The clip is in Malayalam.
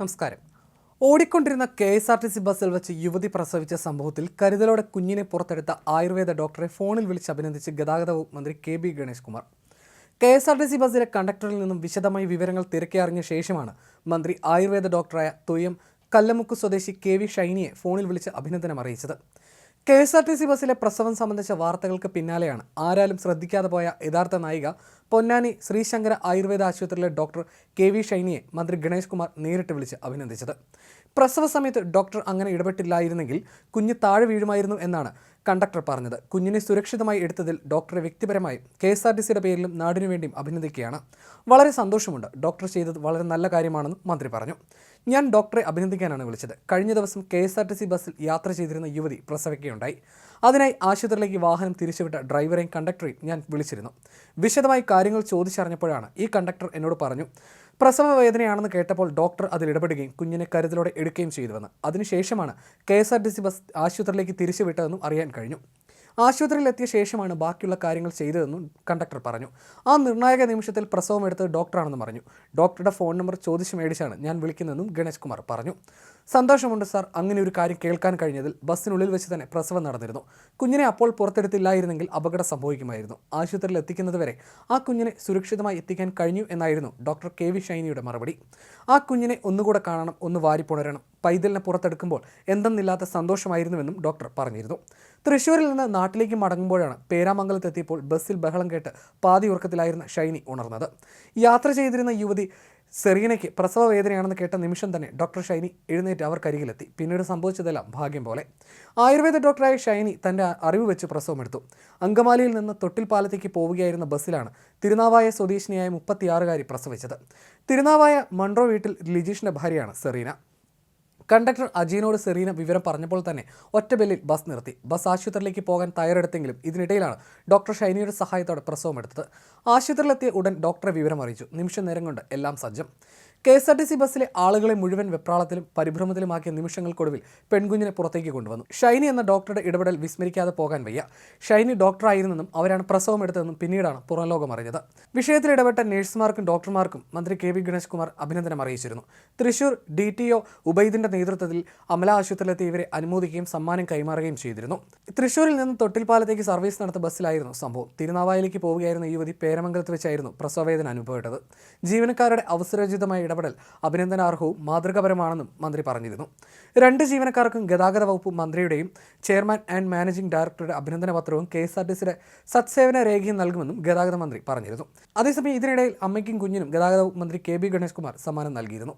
നമസ്കാരം. ഓടിക്കൊണ്ടിരുന്ന K S R T C ബസ്സിൽ വെച്ച് യുവതി പ്രസവിച്ച സംഭവത്തിൽ കരുതലോടെ കുഞ്ഞിനെ പുറത്തെടുത്ത ആയുർവേദ ഡോക്ടറെ ഫോണിൽ വിളിച്ച് അഭിനന്ദിച്ച് ഗതാഗത മന്ത്രി K B Ganesh Kumar. K S R T C ബസ്സിലെ കണ്ടക്ടറിൽ നിന്നും വിശദമായി വിവരങ്ങൾ തിരക്കിയറിഞ്ഞ ശേഷമാണ് മന്ത്രി ആയുർവേദ ഡോക്ടറായ തൊയ്യം കല്ലമുക്ക് സ്വദേശി കെ വി ഷൈനിയെ ഫോണിൽ വിളിച്ച് അഭിനന്ദനം അറിയിച്ചത്. K S R T C ബസ്സിലെ പ്രസവം സംബന്ധിച്ച വാർത്തകൾക്ക് പിന്നാലെയാണ്. ആരാലും ശ്രദ്ധിക്കാതെ പോയ യഥാർത്ഥ നായിക പൊന്നാനി ശ്രീശങ്കര ആയുർവേദ ആശുപത്രിയിലെ ഡോക്ടർ കെ വി ഷൈനിയെ മന്ത്രി ഗണേഷ് കുമാർ നേരിട്ട് വിളിച്ച് അഭിനന്ദിച്ചത്. പ്രസവ സമയത്ത് ഡോക്ടർ അങ്ങനെ ഇടപെട്ടില്ലായിരുന്നെങ്കിൽ കുഞ്ഞ് താഴെ വീഴുമായിരുന്നു എന്നാണ് കണ്ടക്ടർ പറഞ്ഞത്. കുഞ്ഞിനെ സുരക്ഷിതമായി എടുത്തതിൽ ഡോക്ടറെ വ്യക്തിപരമായി കെ എസ് ആർ ടി സിയുടെ പേരിലും നാടിനു വേണ്ടിയും അഭിനന്ദിക്കുകയാണ്. വളരെ സന്തോഷമുണ്ട്. ഡോക്ടർ ചെയ്തത് വളരെ നല്ല കാര്യമാണെന്ന് മന്ത്രി പറഞ്ഞു. ഞാൻ ഡോക്ടറെ അഭിനന്ദിക്കാനാണ് വിളിച്ചത്. കഴിഞ്ഞ ദിവസം K S R T C ബസ്സിൽ യാത്ര ചെയ്തിരുന്ന യുവതി പ്രസവിക്കുകയുണ്ടായി അതിനായി ആശുപത്രിയിലേക്ക് വാഹനം തിരിച്ചുവിട്ട ഡ്രൈവറെയും കണ്ടക്ടറെയും ഞാൻ വിളിച്ചിരുന്നു. വിശദമായി കാര്യങ്ങൾ ചോദിച്ചറിഞ്ഞപ്പോഴാണ് ഈ കണ്ടക്ടർ എന്നോട് പറഞ്ഞു പ്രസവ വേദനയാണെന്ന് കേട്ടപ്പോൾ ഡോക്ടർ അതിൽ ഇടപെടുകയും കുഞ്ഞിനെ കരുതലോടെ എടുക്കുകയും ചെയ്തുവെന്ന്. അതിനുശേഷമാണ് K S R T C bus ആശുപത്രിയിലേക്ക് തിരിച്ചുവിട്ടതെന്നും അറിയാൻ കഴിഞ്ഞു. ആശുപത്രിയിലെത്തിയ ശേഷമാണ് ബാക്കിയുള്ള കാര്യങ്ങൾ ചെയ്തതെന്നും കണ്ടക്ടർ പറഞ്ഞു. ആ നിർണായക നിമിഷത്തിൽ പ്രസവം എടുത്ത് ഡോക്ടറാണെന്ന് പറഞ്ഞു. ഡോക്ടറുടെ ഫോൺ നമ്പർ ചോദിച്ചു മേടിച്ചാണ് ഞാൻ വിളിക്കുന്നതെന്നും ഗണേഷ് കുമാർ പറഞ്ഞു. സന്തോഷമുണ്ട് സാർ അങ്ങനെ ഒരു കാര്യം കേൾക്കാൻ കഴിഞ്ഞതിൽ ബസ്സിനുള്ളിൽ വെച്ച് തന്നെ പ്രസവം നടന്നിരുന്നു. കുഞ്ഞിനെ അപ്പോൾ പുറത്തെടുത്തില്ലായിരുന്നെങ്കിൽ അപകടം സംഭവിക്കുമായിരുന്നു. ആശുപത്രിയിൽ എത്തിക്കുന്നതുവരെ ആ കുഞ്ഞിനെ സുരക്ഷിതമായി എത്തിക്കാൻ കഴിഞ്ഞു എന്നായിരുന്നു ഡോക്ടർ കെ വി ഷൈനിയുടെ മറുപടി. ആ കുഞ്ഞിനെ ഒന്നുകൂടെ കാണണം ഒന്ന് വാരിപ്പുണരണം. പൈതലിനെ പുറത്തെടുക്കുമ്പോൾ എന്തെന്നില്ലാത്ത സന്തോഷമായിരുന്നുവെന്നും ഡോക്ടർ പറഞ്ഞിരുന്നു. തൃശ്ശൂരിൽ നിന്ന് നാട്ടിലേക്ക് മടങ്ങുമ്പോഴാണ് പേരാമംഗലത്തെത്തിയപ്പോൾ ബസ്സിൽ ബഹളം കേട്ട് പാതി ഉറക്കത്തിലായിരുന്ന ഷൈനി ഉണർന്നത്. യാത്ര ചെയ്തിരുന്ന യുവതി സെറീനയ്ക്ക് പ്രസവ വേദനയാണെന്ന് കേട്ട നിമിഷം തന്നെ ഡോക്ടർ ഷൈനി എഴുന്നേറ്റ് അവർക്കരികിലെത്തി പിന്നീട് സംഭവിച്ചതെല്ലാം ഭാഗ്യം പോലെ. ആയുർവേദ ഡോക്ടറായ ഷൈനി തന്റെ അറിവ് വെച്ച് പ്രസവമെടുത്തു അങ്കമാലിയിൽ നിന്ന് തൊട്ടിൽപ്പാലത്തേക്ക് പോവുകയായിരുന്ന ബസ്സിലാണ് തിരുനാവായ സ്വദേശിനിയായ മുപ്പത്തിയാറുകാരി പ്രസവിച്ചത്. തിരുനാവായ മൺട്രോ വീട്ടിൽ ലിജീഷിന്റെ ഭാര്യയാണ് സെറീന. കണ്ടക്ടർ അജീനോട് സെറീന വിവരം പറഞ്ഞപ്പോൾ തന്നെ ഒറ്റ ബെല്ലിൽ ബസ് നിർത്തി. ബസ് ആശുപത്രിയിലേക്ക് പോകാൻ തയ്യാറെടുത്തെങ്കിലും ഇതിനിടയിലാണ് ഡോക്ടർ ഷൈനിയുടെ സഹായത്തോടെ പ്രസവം എടുത്തത്. ആശുപത്രിയിലെത്തിയ ഉടൻ ഡോക്ടറെ വിവരം അറിയിച്ചു നിമിഷ നേരം കൊണ്ട് എല്ലാം സജ്ജം. K S R T C ബസ്സിലെ ആളുകളെ മുഴുവൻ വെപ്രാളത്തിലും പരിഭ്രമത്തിലുമാക്കിയ നിമിഷങ്ങൾക്കൊടുവിൽ പെൺകുഞ്ഞിനെ പുറത്തേക്ക് കൊണ്ടുവന്നു. ഷൈനി എന്ന ഡോക്ടറുടെ ഇടപെടൽ വിസ്മരിക്കാതെ പോകാൻ വയ്യ. ഷൈനി ഡോക്ടറായിരുന്നെന്നും അവരാണ് പ്രസവം എടുത്തതെന്നും പിന്നീടാണ് പുറം ലോകം അറിഞ്ഞത്. വിഷയത്തിൽ ഇടപെട്ട നഴ്സുമാർക്കും ഡോക്ടർമാർക്കും മന്ത്രി കെ വി ഗണേഷ് കുമാർ അഭിനന്ദനം അറിയിച്ചിരുന്നു. തൃശൂർ ഡി ടി ഒ ഉബൈദിന്റെ നേതൃത്വത്തിൽ അമല ആശുപത്രിയിലെത്തി ഇവരെ അനുമോദിക്കുകയും സമ്മാനം കൈമാറുകയും ചെയ്തിരുന്നു. തൃശൂരിൽ നിന്ന് തൊട്ടിൽപ്പാലത്തേക്ക് സർവീസ് നടത്തുന്ന ബസ്സിലായിരുന്നു സംഭവം. തിരുനാവായിലേക്ക് പോവുകയായിരുന്ന യുവതി പേരമംഗലത്ത് വെച്ചായിരുന്നു പ്രസവവേദന അനുഭവപ്പെട്ടത്. ജീവനക്കാരുടെ അവസരോചിതമായ ഇടപെടൽ അഭിനന്ദനാർഹവും മാതൃകാപരമാണെന്നും മന്ത്രി പറഞ്ഞിരുന്നു. രണ്ട് ജീവനക്കാർക്കും ഗതാഗത വകുപ്പ് മന്ത്രിയുടെയും ചെയർമാൻ ആൻഡ് മാനേജിംഗ് ഡയറക്ടറുടെ അഭിനന്ദന പത്രവും കെ എസ് ആർ ടി സിയുടെ സത്സേവന രേഖയും നൽകുമെന്നും ഗതാഗത മന്ത്രി പറഞ്ഞിരുന്നു. അതേസമയം ഇതിനിടയിൽ അമ്മയ്ക്കും കുഞ്ഞിനും ഗതാഗത വകുപ്പ് മന്ത്രി കെ ബി ഗണേഷ് കുമാർ സമ്മാനം നൽകിയിരുന്നു.